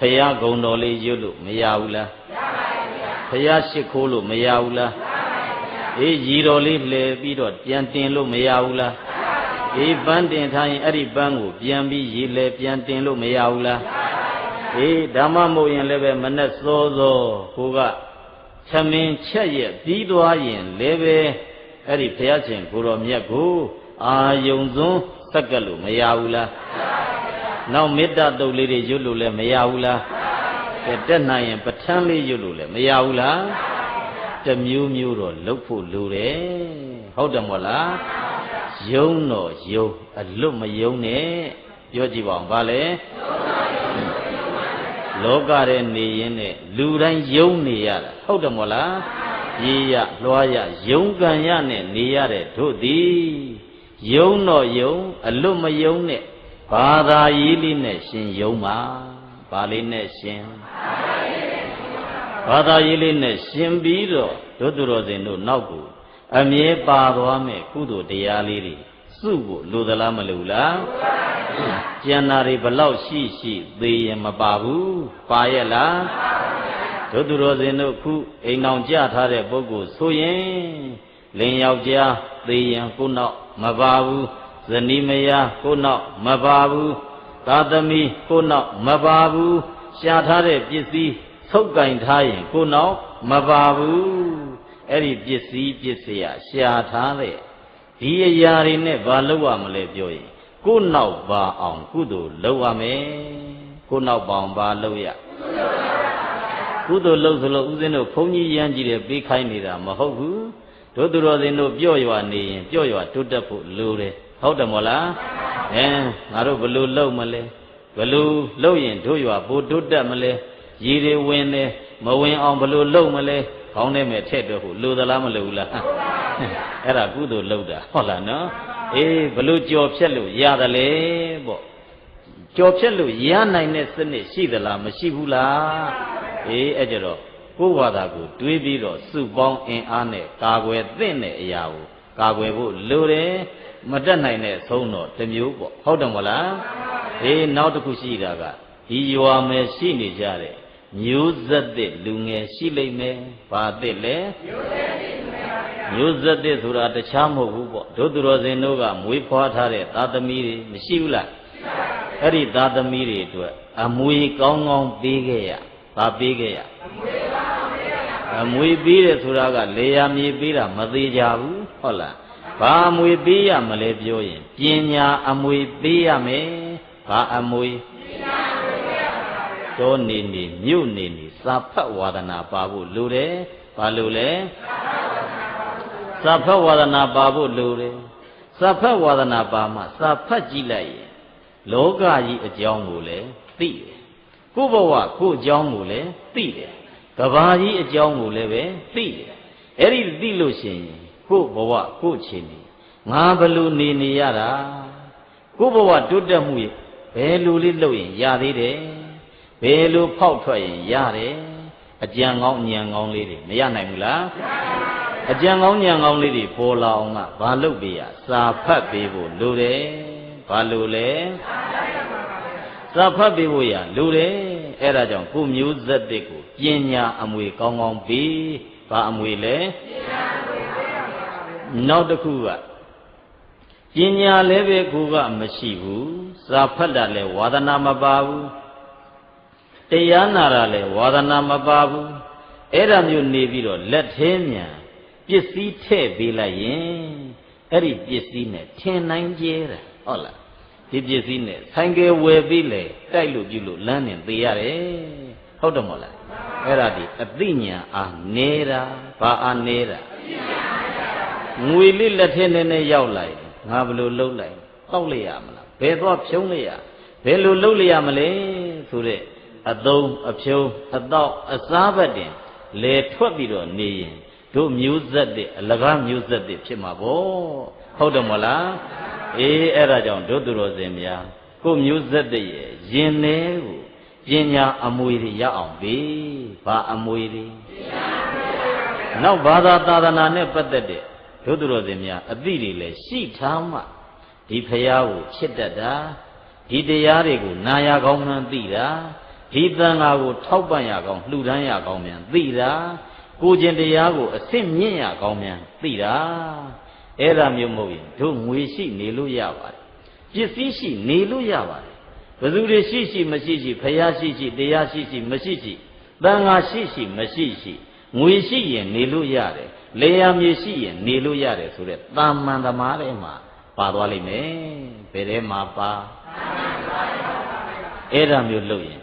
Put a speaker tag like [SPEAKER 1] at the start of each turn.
[SPEAKER 1] ဖရာဂုံတော်လေးရွတ်လို့မရဘူးလားရပါဗျာဖရာရှိခိုးလို့မရဘူးလားရပါဗျာအေးရီတော်လေးလှည့်ပြီးတော့ပြန်တင်လို့မရဘူးလားရပါဗျာအေးပန်းတင်ထားရင်အဲ့ဒီပန်းကိုပြန်ပြီးရေလဲပြန်တင်လို့မရဘူးလားရပါဗျာအေးဓမ္မမို့ရင်လည်းပဲမနဲ့စောစောကိုကသမင်ချက်ရဲ့ပြီးသွားရင်လည်းပဲအဲ့ဒီဘုရားရှင်ကိုတော်မြတ်ကိုအာယုံစွန်းစက်ကပ်လို့မရဘူးလား နောက်မေတ္တာတုတ်လေးတွေရွတ်လို့လည်းမရဘူးလားကဲတက်နိုင်ရင်ပဋ္ဌာန်းလေးရွတ်လို့လည်းမရဘူးလားတမျိုးမျိုးတော့လှုပ်ဖို့လိုတယ်ဟုတ်တယ်မို့လားယုံတော့ယုံအလွတ်မယုံနဲ့ပြောကြည့်ပါဦးဗာလဲလောကထဲနေရင်နဲ့လူတိုင်းယုံနေရတာဟုတ်တယ်မို့လားရေးရလွှားရယုံကံရနဲ့နေရတဲ့တို့သည်ယုံတော့ယုံအလွတ်မယုံနဲ့ ဘာသာရေးလေးနဲ့ရှင်ယုံပါဘာလေးနဲ့ရှင်ဘာသာရေးလေးနဲ့ရှင်ပြီးတော့ဒုသူတော်စင်တို့နောက်ကိုအမြဲပါသွားမယ်ကုသိုလ်တရားလေးတွေစုဖို့လိုသလားမလိုလားကျန်တာတွေဘလောက်ရှိရှိသေရင်မပါဘူးပါရဲ့လားဒုသူတော်စင်တို့ခုအိမ်အောင်ကြထားတဲ့ပုဂ္ဂိုလ်ဆိုရင်လင်ယောက်ျားသေရင်ကိုနောက်မပါဘူး ဇနီးမယားကိုနောက်မပါဘူးသာသမီကိုနောက်မပါဘူးရှားထားတဲ့ပစ္စည်းဆုပ်ကင်ထားရင်ကိုနောက်မပါဘူးအဲ့ဒီပစ္စည်းပစ္စယရှားထားတဲ့ဒီအရာတွေနဲ့ဘာလုပ်ရမလဲပြောရင်ကိုနောက်ပါအောင်ကုသိုလ်လုပ်ရမယ်ကိုနောက်ပါအောင်ဘာလုပ်ရကုသိုလ်လုပ်ဆိုလို့ဦးဇင်းတို့ဘုန်းကြီးရမ်းကြည့်တယ်ပေးခိုင်းနေတာမဟုတ်ဘူးတို့သူတော်စင်တို့ပြော့ရွာနေရင်ပြော့ရွာတိုးတက်ဖို့လိုတယ် ဟုတ်တယ်မို့လားအဲငါတို့ဘလို့လုပ်မလဲဘလို့လုပ်ရင်တို့ရွာပိုတိုးတက်မလဲရည်တွေဝင်တယ်မဝင်အောင်ဘလို့လုပ်မလဲခေါင်းထဲမှာထည့်တော့ဖို့လိုသလားမလိုဘူးလားအဲ့ဒါကုသိုလ်လုပ်တာဟုတ်လားနော်အေးဘလို့ကြော်ဖြတ်လို့ရတယ်လေပေါ့ကြော်ဖြတ်လို့ရနိုင်တဲ့စနစ်ရှိသလားမရှိဘူးလားအေးအဲ့ကြတော့ကိုယ်ဘာသာကိုတွေးပြီးတော့စုပေါင်းအင်အားနဲ့ကာကွယ်သင့်တဲ့အရာကို ကာကွယ်ဖို့လိုတယ်မတက်နိုင်တဲ့ဆုံးတော့တစ်မျိုးပေါ့ဟုတ်တယ်မဟုတ်လားအေးနောက်တစ်ခုရှိတာကဒီရွာမယ်ရှိနေကြတဲ့မျိုးဆက်တဲ့လူငယ်ရှိလိမ့်မယ်ဘာတဲ့လဲမျိုးဆက်တဲ့ဆိုတာတခြားမဟုတ်ဘူးပေါ့ဒုသူတော်စင်တို့ကမွေးဖွားထားတဲ့သာသမီတွေမရှိဘူးလားအဲ့ဒီသာသမီတွေအတွက်အမွေကောင်းကောင်းပေးခဲ့ရဘာပေးခဲ့ရအမွေပေးတယ်ဆိုတာကလေယာမြေပေးတာမသေးကြဘူး ဟုတ်လားဘာအမွေပေးရမလဲပြောရင်ပညာအမွေပေးရမယ်ဘာအမွေတောနေနေမြို့နေနေစာဖတ်ဝါဒနာပါဖို့လိုတယ်ဘာလို့လဲစာဖတ်ဝါဒနာပါဖို့လိုတယ်စာဖတ်ဝါဒနာပါမှစာဖတ်ကြည့်လိုက်ရင်လောကကြီးအကြောင်းကိုလည်းသိတယ်ကိုယ့်ဘဝကိုယ့်အကြောင်းကိုလည်းသိတယ်ကဘာကြီးအကြောင်းကိုလည်းပဲသိတယ်အဲ့ဒီသိလို့ရှိရင် ကိုယ့်ဘဝကိုယ့်ချင်းနေငါဘလို့နေနေရတာကိုယ့်ဘဝတိုးတက်မှုဘယ်လိုလေးလုပ်ရင်ရသေးတယ်ဘယ်လိုဖောက်ထွက်ရင်ရတယ်အကြံကောင်းဉာဏ်ကောင်းလေးတွေမရနိုင်ဘူးလားအကြံကောင်းဉာဏ်ကောင်းလေးတွေပေါ်လာအောင်ကဘာလုပ်ပေးရစာဖတ်ပေးဖို့လိုတယ်ဘာလို့လဲစာဖတ်ပေးဖို့ရလိုတယ်အဲ့ဒါကြောင့်ကိုမျိုးဇက်တဲ့ကိုပညာအမွေကောင်းကောင်းပေးဘာအမွေလဲ နောက်တစ်ခုကပညာလည်းပဲကိုကမရှိဘူးစာဖတ်တာလည်းဝါဒနာမပါဘူးတရားနာတာလည်းဝါဒနာမပါဘူးအဲ့ဒါမျိုးနေပြီးတော့လက်သေးမြန်ပစ္စည်းထည့်ပေးလိုက်ရင်အဲ့ဒီပစ္စည်းနဲ့ထင်နိုင်ကြတာဟုတ်လားဒီပစ္စည်းနဲ့ဆိုင်ကယ်ဝယ်ပြီးလေတိုက်လို့ပြုလို့လမ်းနဲ့သေးရတယ်ဟုတ်တယ်မဟုတ်လားအဲ့ဒါဒီအသိဉာဏ်အားနေတာဘာအားနေတာ ငွေလေးလက်ထဲနဲ့နဲ့ရောက်လာရင်ငါဘယ်လိုလုပ်လိုက်တောက်လိုက်ရမလားဘယ်သွားဖြုံးလိုက်ရဘယ်လိုလုပ်လိုက်ရမလဲဆိုတဲ့အသုံးအဖြုံးအတော့အစားဘက်တင်လေထွက်ပြီးတော့နေရင်တို့မျိုးဆက်တဲ့အလကားမျိုးဆက်တဲ့ဖြစ်မှာပေါ့ဟုတ်တယ်မလားအေးအဲ့ဒါကြောင့်တို့သူတော်စင်များကိုမျိုးဆက်တဲ့ရဲ့ရင်ထဲကိုပညာအမွေတွေရအောင်ပေးဘာအမွေတွေနောက်ဘာသာသာသနာနဲ့ပတ်သက်တဲ့ တို့သူတော်စင်များအသိတွေလည်းရှိထားမှဒီဖရာကိုချစ်တတ်တာဒီတရားတွေကိုနာရကောင်းမှန်းသိတာဒီတန်ဃာကိုထောက်ပံ့ရကောင်းလှူဒန်းရကောင်းမြန်သိတာကိုကျင်တရားကိုအစစ်မြင့်ရကောင်းမြန်သိတာအဲ့ဒါမျိုးမဟုတ်ရင်တို့ငွေရှိနေလို့ရပါတယ်ပစ္စည်းရှိနေလို့ရပါတယ်ဘယ်သူတွေရှိရှိမရှိရှိဖယားရှိရှိတရားရှိရှိမရှိရှိတန်ဃာရှိရှိမရှိရှိ ငွေရှိရင်နေလို့ရတယ်လေယာမြေရှိရင်နေလို့ရတယ်ဆိုတဲ့တာမန်သမားတွေမှာပါသွားလိမ့်မယ်ဘယ်ထဲမှာပါအဲ့ဒါမျိုးလုပ်ရင်